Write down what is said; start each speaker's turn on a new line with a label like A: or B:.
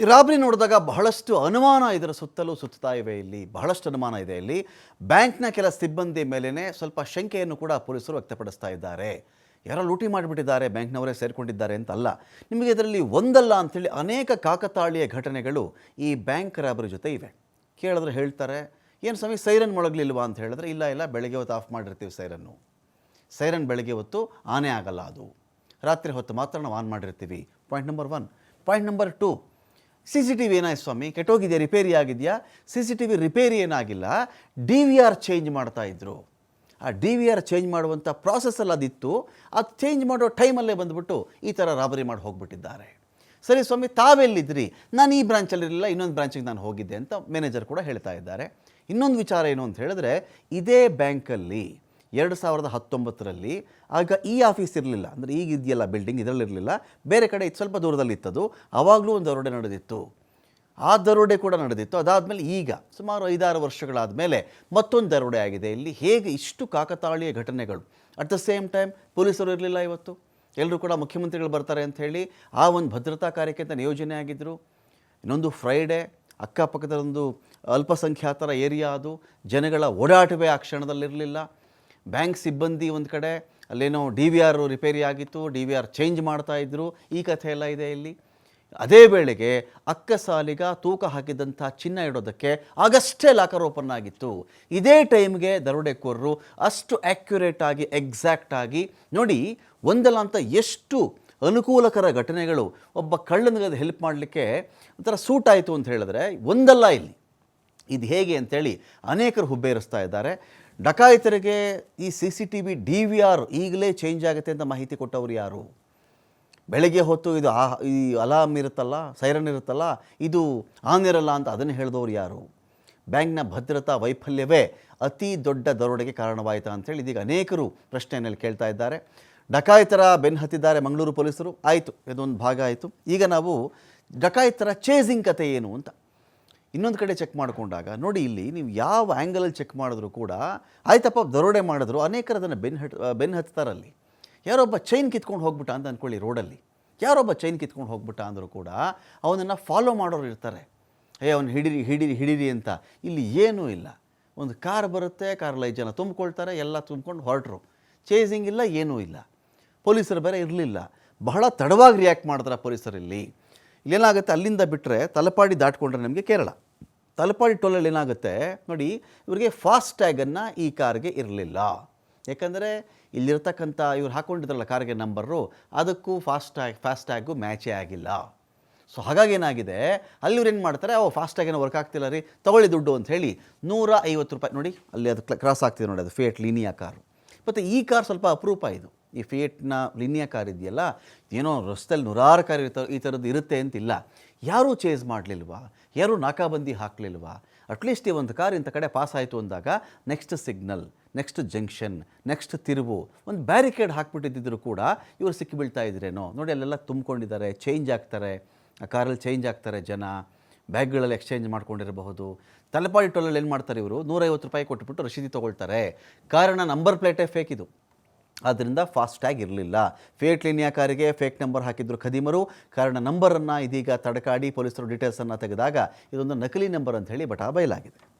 A: ಈ ರಾಬರಿ ನೋಡಿದಾಗ ಬಹಳಷ್ಟು ಅನುಮಾನ ಇದರ ಸುತ್ತಲೂ ಸುತ್ತಾ ಇವೆ ಇಲ್ಲಿ. ಬಹಳಷ್ಟು ಅನುಮಾನ ಇದೆ ಇಲ್ಲಿ. ಬ್ಯಾಂಕ್ನ ಕೆಲ ಸಿಬ್ಬಂದಿ ಮೇಲೇ ಸ್ವಲ್ಪ ಶಂಕೆಯನ್ನು ಕೂಡ ಪೊಲೀಸರು ವ್ಯಕ್ತಪಡಿಸ್ತಾ ಇದ್ದಾರೆ. ಯಾರೋ ಲೂಟಿ ಮಾಡಿಬಿಟ್ಟಿದ್ದಾರೆ, ಬ್ಯಾಂಕ್ನವರೇ ಸೇರಿಕೊಂಡಿದ್ದಾರೆ ಅಂತಲ್ಲ. ನಿಮಗೆ ಇದರಲ್ಲಿ ಒಂದಲ್ಲ ಅಂಥೇಳಿ ಅನೇಕ ಕಾಕತಾಳೀಯ ಘಟನೆಗಳು ಈ ಬ್ಯಾಂಕ್ ರಾಬರಿ ಜೊತೆ ಇವೆ. ಕೇಳಿದ್ರೆ ಹೇಳ್ತಾರೆ, ಏನು ಸ್ವಾಮಿ, ಸೈರನ್ ಮೊಳಗಲಿಲ್ವಾ? ಅಂತ ಹೇಳಿದ್ರೆ, ಇಲ್ಲ ಇಲ್ಲ, ಬೆಳಗ್ಗೆ ಹೊತ್ತು ಆಫ್ ಮಾಡಿರ್ತೀವಿ ಸೈರನ್ನು. ಸೈರನ್ ಬೆಳಗ್ಗೆ ಹೊತ್ತು ಆನೇ ಆಗಲ್ಲ ಅದು. ರಾತ್ರಿ ಹೊತ್ತು ಮಾತ್ರ ನಾವು ಆನ್ ಮಾಡಿರ್ತೀವಿ. Point number one. Point number two C C T V ಏನಾಯ್ತು ಸ್ವಾಮಿ? ಕೆಟ್ಟೋಗಿದೆಯಾ? ರಿಪೇರಿ ಆಗಿದೆಯಾ? C C T V repair ಏನಾಗಿಲ್ಲ. ಡಿ ವಿ ಆರ್ ಚೇಂಜ್ ಮಾಡ್ತಾ ಇದ್ರು. ಆ ಡಿ ವಿ ಆರ್ ಚೇಂಜ್ ಮಾಡುವಂಥ ಪ್ರಾಸೆಸ್ಸಲ್ಲಿ ಅದಿತ್ತು. ಅದು ಚೇಂಜ್ ಮಾಡೋ ಟೈಮಲ್ಲೇ ಬಂದುಬಿಟ್ಟು ಈ ಥರ ರಾಬರಿ ಮಾಡಿ ಹೋಗಿಬಿಟ್ಟಿದ್ದಾರೆ. ಸರಿ ಸ್ವಾಮಿ, ತಾವೆಲ್ಲಿದ್ರಿ? ನಾನು ಈ ಬ್ರಾಂಚಲ್ಲಿರಲಿಲ್ಲ ಇನ್ನೊಂದು ಬ್ರಾಂಚಿಗೆ ನಾನು ಹೋಗಿದ್ದೆ ಅಂತ ಮ್ಯಾನೇಜರ್ ಕೂಡ ಹೇಳ್ತಾ ಇದ್ದಾರೆ. ಇನ್ನೊಂದು ವಿಚಾರ ಏನು ಅಂತ ಹೇಳಿದ್ರೆ, ಇದೇ ಬ್ಯಾಂಕಲ್ಲಿ ಎರಡು ಸಾವಿರದ ಹತ್ತೊಂಬತ್ತರಲ್ಲಿ, ಆಗ ಈ ಆಫೀಸ್ ಇರಲಿಲ್ಲ. ಅಂದರೆ ಈಗ ಇದೆಯಲ್ಲ, ಬಿಲ್ಡಿಂಗ್ ಇದರಲ್ಲಿರಲಿಲ್ಲ. ಬೇರೆ ಕಡೆ ಇದು ಸ್ವಲ್ಪ ದೂರದಲ್ಲಿ ಇತ್ತದು ಆವಾಗಲೂ ಒಂದು ದರೋಡೆ ನಡೆದಿತ್ತು. ಆ ದರೋಡೆ ಕೂಡ ನಡೆದಿತ್ತು. ಅದಾದಮೇಲೆ ಈಗ, ಸುಮಾರು ಐದಾರು ವರ್ಷಗಳಾದ ಮೇಲೆ ಮತ್ತೊಂದು ದರೋಡೆ ಆಗಿದೆ. ಇಲ್ಲಿ ಹೇಗೆ ಇಷ್ಟು ಕಾಕತಾಳೀಯ ಘಟನೆಗಳು. ಅಟ್ ದ ಸೇಮ್ ಟೈಮ್ ಪೊಲೀಸರು ಇರಲಿಲ್ಲ ಇವತ್ತು. ಎಲ್ಲರೂ ಕೂಡ ಮುಖ್ಯಮಂತ್ರಿಗಳು ಬರ್ತಾರೆ ಅಂತ ಆ ಒಂದು ಭದ್ರತಾ ಕಾರ್ಯಕ್ಕೆ ಅಂತ ನಿಯೋಜನೆ ಆಗಿದ್ದರು ಇನ್ನೊಂದು ಫ್ರೈಡೇ ಅಕ್ಕಪಕ್ಕದ ಒಂದು ಅಲ್ಪಸಂಖ್ಯಾತರ ಏರಿಯಾ ಅದು. ಜನಗಳ ಓಡಾಟವೇ ಆ ಕ್ಷಣದಲ್ಲಿರಲಿಲ್ಲ. ಬ್ಯಾಂಕ್ ಸಿಬ್ಬಂದಿ ಒಂದು ಕಡೆ, ಅಲ್ಲೇನೋ ಡಿ ವಿ ಆರ್ ರಿಪೇರಿ ಆಗಿತ್ತು, ಡಿ ವಿ ಆರ್ ಚೇಂಜ್ ಮಾಡ್ತಾ ಇದ್ರು, ಈ ಕಥೆ ಎಲ್ಲ ಇದೆ ಇಲ್ಲಿ. ಅದೇ ವೇಳೆಗೆ ಅಕ್ಕ ಸಾಲಿಗ ತೂಕ ಹಾಕಿದಂಥ ಚಿನ್ನ ಇಡೋದಕ್ಕೆ ಆಗಷ್ಟೇ ಲಾಕರ್ ಓಪನ್ ಆಗಿತ್ತು. ಇದೇ ಟೈಮ್ಗೆ ದರೋಡೆಕೋರರು ಅಷ್ಟು ಆ್ಯಕ್ಯುರೇಟ್ ಆಗಿ ಎಕ್ಸಾಕ್ಟ್ ಆಗಿ, ನೋಡಿ, ಒಂದಲ್ಲ ಅಂತ ಎಷ್ಟು ಅನುಕೂಲಕರ ಘಟನೆಗಳು ಒಬ್ಬ ಕಳ್ಳನಿಗೆ ಹೆಲ್ಪ್ ಮಾಡಲಿಕ್ಕೆ ಒಂಥರ ಸೂಟ್ ಆಯಿತು ಅಂತ ಹೇಳಿದ್ರೆ ಒಂದಲ್ಲ ಇಲ್ಲಿ. ಇದು ಹೇಗೆ ಅಂತೇಳಿ ಅನೇಕರು ಹುಬ್ಬೇರಿಸ್ತಾ ಇದ್ದಾರೆ. ಡಕಾಯಿತರಿಗೆ ಈ C C T V D V R ಈಗಲೇ ಚೇಂಜ್ ಆಗುತ್ತೆ ಅಂತ ಮಾಹಿತಿ ಕೊಟ್ಟವರು ಯಾರು? ಬೆಳಗ್ಗೆ ಹೊತ್ತು ಇದು ಆ, ಈ ಅಲಾರ್ಮ್ ಇರುತ್ತಲ್ಲ ಸೈರನ್ ಇರುತ್ತಲ್ಲ, ಇದು ಆನ್ ಇರಲ್ಲ ಅಂತ ಅದನ್ನು ಹೇಳಿದವರು ಯಾರು? ಬ್ಯಾಂಕ್ನ ಭದ್ರತಾ ವೈಫಲ್ಯವೇ ಅತಿ ದೊಡ್ಡ ದರೋಡೆಗೆ ಕಾರಣವಾಯಿತು ಅಂತೇಳಿ ಇದೀಗ ಅನೇಕರು ಪ್ರಶ್ನೆಯಲ್ಲಿ ಕೇಳ್ತಾ ಇದ್ದಾರೆ. ಡಕಾಯಿತರ ಬೆನ್ನು ಹತ್ತಿದ್ದಾರೆ ಮಂಗಳೂರು ಪೊಲೀಸರು. ಆಯಿತು, ಇದೊಂದು ಭಾಗ ಆಯಿತು. ಈಗ ನಾವು ಡಕಾಯಿತರ ಚೇಸಿಂಗ್ ಕತೆ ಏನು ಅಂತ ಇನ್ನೊಂದು ಕಡೆ ಚೆಕ್ ಮಾಡಿಕೊಂಡಾಗ ನೋಡಿ ಇಲ್ಲಿ ನೀವು ಯಾವ ಆ್ಯಂಗಲಲ್ಲಿ ಚೆಕ್ ಮಾಡಿದ್ರು ಕೂಡ, ಆಯ್ತಪ್ಪ, ದರೋಡೆ ಮಾಡಿದ್ರು, ಅನೇಕರು ಅದನ್ನು ಬೆನ್ನು ಹಟ್ ಬೆನ್ನು ಹತ್ತಾರಲ್ಲಿ ಯಾರೊಬ್ಬ ಚೈನ್ ಕಿತ್ಕೊಂಡು ಹೋಗ್ಬಿಟ್ಟ ಅಂತ ಅಂದ್ಕೊಳ್ಳಿ ರೋಡಲ್ಲಿ ಯಾರೊಬ್ಬ ಚೈನ್ ಕಿತ್ಕೊಂಡು ಹೋಗ್ಬಿಟ್ಟ ಅಂದರೂ ಕೂಡ ಅವನನ್ನು ಫಾಲೋ ಮಾಡೋರು ಇರ್ತಾರೆ. ಏ, ಅವ್ನು ಹಿಡೀರಿ ಹಿಡೀರಿ ಹಿಡೀರಿ ಅಂತ. ಇಲ್ಲಿ ಏನೂ ಇಲ್ಲ. ಒಂದು ಕಾರ್ ಬರುತ್ತೆ ಕಾರಲ್ಲಿ ಜನ ತುಂಬಿಕೊಳ್ತಾರೆ, ಎಲ್ಲ ತುಂಬ್ಕೊಂಡು ಹೊರಟರು. ಚೇಸಿಂಗ್ ಇಲ್ಲ, ಏನೂ ಇಲ್ಲ. ಪೊಲೀಸರು ಬೇರೆ ಇರಲಿಲ್ಲ. ಬಹಳ ತಡವಾಗಿ ರಿಯಾಕ್ಟ್ ಮಾಡಿದ್ರೆ ಪೊಲೀಸರಲ್ಲಿ ಇಲ್ಲೇನಾಗುತ್ತೆ, ಅಲ್ಲಿಂದ ಬಿಟ್ಟರೆ ತಲಪಾಡಿ ದಾಟ್ಕೊಂಡ್ರೆ ನಮಗೆ ಕೇರಳ. ತಲಪಾಡಿ ಟೋಲಲ್ಲಿ ಏನಾಗುತ್ತೆ? ನೋಡಿ, ಇವರಿಗೆ ಫಾಸ್ಟ್ ಟ್ಯಾಗನ್ನು ಈ ಕಾರ್ಗೆ ಇರಲಿಲ್ಲ. ಯಾಕಂದರೆ ಇಲ್ಲಿರ್ತಕ್ಕಂಥ ಇವ್ರು ಹಾಕ್ಕೊಂಡಿದ್ರಲ್ಲ ಕಾರ್ಗೆ ನಂಬರು, ಅದಕ್ಕೂ ಫಾಸ್ಟ್ ಟ್ಯಾಗ್, ಫಾಸ್ಟ್ ಟ್ಯಾಗು ಮ್ಯಾಚೇ ಆಗಿಲ್ಲ. ಸೊ, ಹಾಗಾಗಿ ಏನಾಗಿದೆ? ಅಲ್ಲಿ ಇವ್ರು ಏನು ಮಾಡ್ತಾರೆ? ಓ, ಫಾಸ್ಟ್ ಏನೋ ವರ್ಕ್ ಆಗ್ತಿಲ್ಲ ರೀ, ತಗೊಳ್ಳಿ ದುಡ್ಡು ಅಂತ ಹೇಳಿ ನೂರ ಐವತ್ತು ರೂಪಾಯಿ, ನೋಡಿ, ಅಲ್ಲಿ ಅದು ಕ್ರಾಸ್ ಆಗ್ತಿದೆ ನೋಡಿ, ಅದು ಫೇಟ್ ಲೀನಿಯಾ ಕಾರು ಮತ್ತು ಈ ಕಾರ್ ಸ್ವಲ್ಪ ಅಪರೂಪ ಇದು. ಈ ಫಿಯೇಟ್ನ ಲಿನಿಯಾ ಕಾರ್ ಇದೆಯಲ್ಲ, ಏನೋ ರಸ್ತೆಯಲ್ಲಿ ನೂರಾರು ಕಾರ್ ಇರ್ತ ಈ ಥರದ್ದು ಇರುತ್ತೆ ಅಂತಿಲ್ಲ. ಯಾರೂ ಚೇಸ್ ಮಾಡಲಿಲ್ವಾ? ಯಾರೂ ನಾಕಾಬಂದಿ ಹಾಕಲಿಲ್ವಾ? ಅಟ್ಲೀಸ್ಟ್ ಈ ಒಂದು ಕಾರ್ ಇಂಥ ಕಡೆ ಪಾಸ್ ಆಯಿತು ಅಂದಾಗ next signal next junction next ತಿರುವು, ಒಂದು ಬ್ಯಾರಿಕೇಡ್ ಹಾಕ್ಬಿಟ್ಟಿದ್ದರೂ ಕೂಡ ಇವರು ಸಿಕ್ಕಿಬೀಳ್ತಾ ಇದ್ರೇನೋ? ನೋಡಿ, ಅಲ್ಲೆಲ್ಲ ತುಂಬಿಕೊಂಡಿದ್ದಾರೆ ಚೇಂಜ್ ಆಗ್ತಾರೆ. ಆ ಕಾರಲ್ಲಿ ಚೇಂಜ್ ಆಗ್ತಾರೆ ಜನ. ಬ್ಯಾಗ್ಗಳಲ್ಲಿ ಎಕ್ಸ್ಚೇಂಜ್ ಮಾಡ್ಕೊಂಡಿರಬಹುದು. ತಲೆಪಾಡಿ ಟೋಲಲ್ಲಿ ಏನು ಮಾಡ್ತಾರೆ ಇವರು? ನೂರೈವತ್ತು ರೂಪಾಯಿ ಕೊಟ್ಬಿಟ್ಟು ರಶೀದಿ ತೊಗೊಳ್ತಾರೆ. ಕಾರಣ ನಂಬರ್ ಪ್ಲೇಟೇ ಫೇಕ್ ಇದು. ಆದ್ದರಿಂದ ಫಾಸ್ಟ್ಯಾಗ್ ಇರಲಿಲ್ಲ. ಫೇಕ್ ಲಿನಿಯಾ ಕಾರಿಗೆ ಫೇಕ್ ನಂಬರ್ ಹಾಕಿದ್ರು ಖದೀಮರು. ಕಾರಣ ನಂಬರನ್ನು ಇದೀಗ ತಡಕಾಡಿ ಪೊಲೀಸರು ಡೀಟೇಲ್ಸನ್ನು ತೆಗೆದಾಗ ಇದೊಂದು ನಕಲಿ ನಂಬರ್ ಅಂತ ಹೇಳಿ ಬಟಾ ಬಯಲಾಗಿದೆ